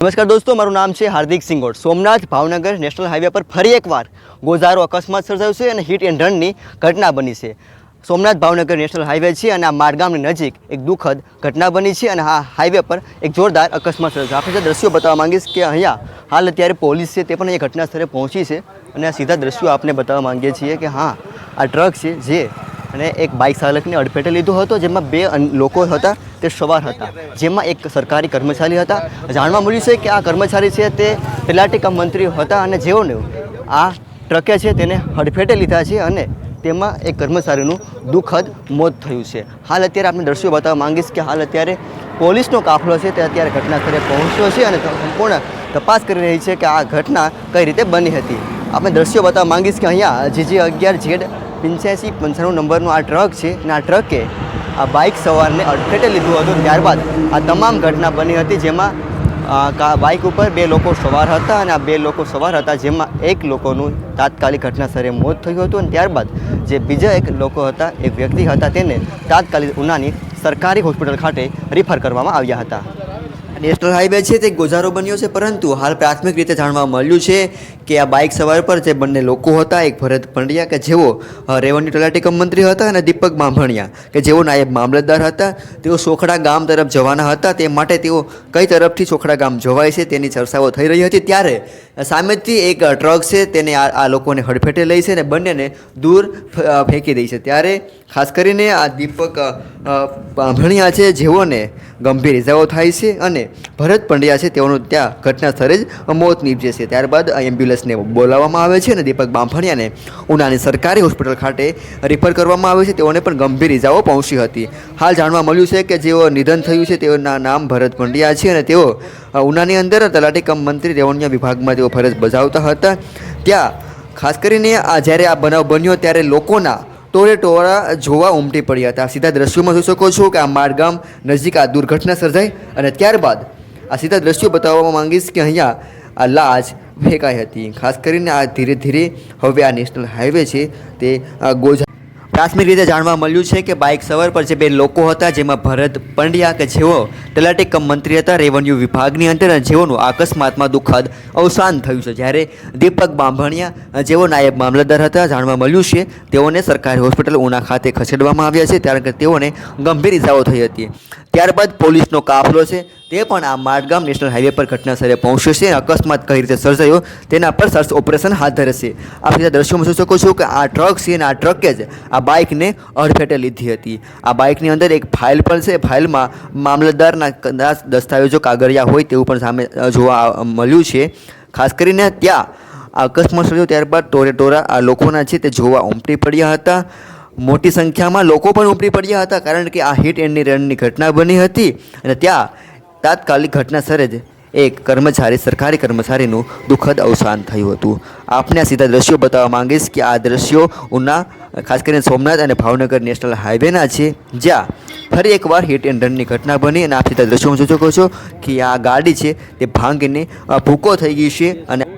નમસ્કાર દોસ્તો, મારું નામ છે હાર્દિક સિંગોડ સોમનાથ ભાવનગર નેશનલ હાઈવે પર ફરી એકવાર ગોઝારો અકસ્માત સર્જાયો છે અને હિટ એન્ડ રનની ઘટના બની છે. સોમનાથ ભાવનગર નેશનલ હાઈવે છે અને આ મારગામની નજીક એક દુઃખદ ઘટના બની છે અને આ હાઈવે પર એક જોરદાર અકસ્માત સર્જાયો આપણે જે દ્રશ્યો બતાવવા માંગીશ કે અહીંયા હાલ અત્યારે પોલીસ છે તે પણ અહીંયા ઘટના સ્થળે પહોંચી છે અને આ સીધા દ્રશ્યો આપને બતાવવા માંગીએ છીએ કે હા, આ ટ્રક છે જે અને એક બાઇક ચાલકને અડફેટે લીધો હતો, જેમાં બે લોકો હતા, તે સવાર હતા. જેમાં એક સરકારી કર્મચારી હતા. જાણવા મળ્યું છે કે આ કર્મચારી છે તે તલાટી કમ મંત્રી હતા અને જેઓને આ ટ્રકે છે તેને હડફેટે લીધા છે અને તેમાં એક કર્મચારીનું દુઃખદ મોત થયું છે. હાલ અત્યારે આપણે દ્રશ્યો બતાવવા માંગીશ કે હાલ અત્યારે પોલીસનો કાફલો છે, તે અત્યારે ઘટના સ્થળે પહોંચ્યો છે અને સંપૂર્ણ તપાસ કરી રહી છે કે આ ઘટના કઈ રીતે બની હતી. આપણે દ્રશ્યો બતાવવા માંગીશ કે અહીંયા જીજી અગિયાર ઝેડ પંચ્યાસી પંચાણું નંબરનો આ ટ્રક છે અને આ ટ્રકે આ બાઇક સવારને અડફેટે લીધું હતું. ત્યારબાદ આ તમામ ઘટના બની હતી જેમાં બાઇક ઉપર બે લોકો સવાર હતા અને આ બે લોકો સવાર હતા જેમાં એક લોકોનું તાત્કાલિક ઘટના સ્થળે મોત થયું હતું. અને ત્યારબાદ જે બીજા એક લોકો હતા, એક વ્યક્તિ હતા, તેને તાત્કાલિક ઉનાની સરકારી હોસ્પિટલ ખાતે રિફર કરવામાં આવ્યા હતા. નેશનલ હાઈવે છે, તે ગોઝારો બન્યો છે, પરંતુ હાલ પ્રાથમિક રીતે જાણવા મળ્યું છે કે આ બાઇક સવાર પર જે બંને લોકો હતા, એક ભરત પંડ્યા કે જેઓ રેવન્યુ તલાટીકમ મંત્રી હતા અને દીપક બાંભણિયા કે જેઓ નાયબ મામલતદાર હતા. તેઓ સોખડા ગામ તરફ જવાના હતા. તે માટે તેઓ કઈ તરફથી સોખડા ગામ જવાય છે તેની ચર્ચાઓ થઈ રહી હતી. ત્યારે સામેથી એક ટ્રક છે તેને આ આ લોકોને હડફેટે લઈ છે અને બંનેને દૂર ફેંકી દઈ છે. ત્યારે ખાસ કરીને આ દીપક બાંભણિયા છે જેઓને ગંભીર ઇજાઓ થાય છે અને ભરત પંડ્યા છે તેઓનું ત્યાં ઘટના સ્થળે જ મોત નીપજે છે. ત્યારબાદ આ એમ્બ્યુલન્સને બોલાવવામાં આવે છે અને દીપક બાંભણિયાને ઉનાની સરકારી હોસ્પિટલ ખાતે રિફર કરવામાં આવે છે. તેઓને પણ ગંભીર ઇજાઓ પહોંચી હતી. હાલ જાણવા મળ્યું છે કે જેઓ નિધન થયું છે તેઓના નામ ભરત પંડ્યા છે અને તેઓ ઉનાની અંદર તલાટી કમ મંત્રી રેવણ્ય વિભાગમાં તેઓ ફરજ બજાવતા હતા. ત્યાં, ખાસ કરીને આ જ્યારે આ બનાવ બન્યો ત્યારે લોકોના ટોળે ટોળા જોવા ઉમટી પડ્યા હતા. સીધા દ્રશ્યોમાં જોઈ શકો છો કે આ મારગામ નજીક આ દુર્ઘટના સર્જાઈ અને ત્યારબાદ આ સીધા દ્રશ્યો બતાવવા માંગીશ કે અહીંયા આ લાજ ફેંકાઈ હતી. ખાસ કરીને આ ધીરે ધીરે હવે આ નેશનલ હાઈવે છે તે ગોજા પ્રાથમિક રીતે જાણવા મળ્યું છે કે બાઇક સવાર પર જે બે લોકો હતા, જેમાં ભરત પંડ્યા કે જેઓ તલાટી મંત્રી હતા, રેવન્યુ વિભાગની અંદર જેઓનું અકસ્માતમાં દુઃખદ અવસાન થયું છે. જ્યારે દીપક બાંભણિયા, જેઓ નાયબ મામલતદાર હતા, જાણવા મળ્યું છે, તેઓને સરકારી હોસ્પિટલ ઉના ખાતે ખસેડવામાં આવ્યા છે, કારણ કે તેઓને ગંભીર ઇજાઓ થઈ હતી. ત્યારબાદ પોલીસનો કાફલો છે, તે પણ આ માર્ગામ નેશનલ હાઈવે પર ઘટનાસ્થળે પહોંચ્યો છે અકસ્માત કઈ રીતે સર્જાયો, તેના પર સર્ચ ઓપરેશન હાથ ધરશે આ સીધા દ્રશ્યોમાં જોઈ શકો છો કે આ ટ્રક છે અને આ ટ્રકે જ આ બાઇકને અડફેટે લીધી હતી. આ બાઇકની અંદર એક ફાઇલ પણ છે. ફાઇલમાં મામલતદારના કદાચ દસ્તાવેજો કાગળિયા હોય તેવું પણ સામે જોવા મળ્યું છે. ખાસ કરીને ત્યાં અકસ્માત સર્જાયો ત્યારબાદ ટોરે ટોરા આ લોકોના છે તે જોવા ઉમટી પડ્યા હતા. મોટી સંખ્યામાં લોકો પણ ઉમટી પડ્યા હતા કારણ કે આ હિટ એન્ડની રનની ઘટના બની હતી અને ત્યાં તાત્કાલિક ઘટના સરે જ એક કર્મચારી, સરકારી કર્મચારીનું દુઃખદ અવસાન થયું હતું. આપને આ સીધા દ્રશ્યો બતાવવા માંગીશ કે આ દ્રશ્યો ઉના, ખાસ કરીને સોમનાથ અને ભાવનગર નેશનલ હાઈવેના છે, જ્યાં ફરી એકવાર હિટ એન્ડ રનની ઘટના બની અને આપ સીધા દ્રશ્યોમાં જોઈ શકો છો કે આ ગાડી છે તે ભાંગીને ભૂકો થઈ ગઈ છે અને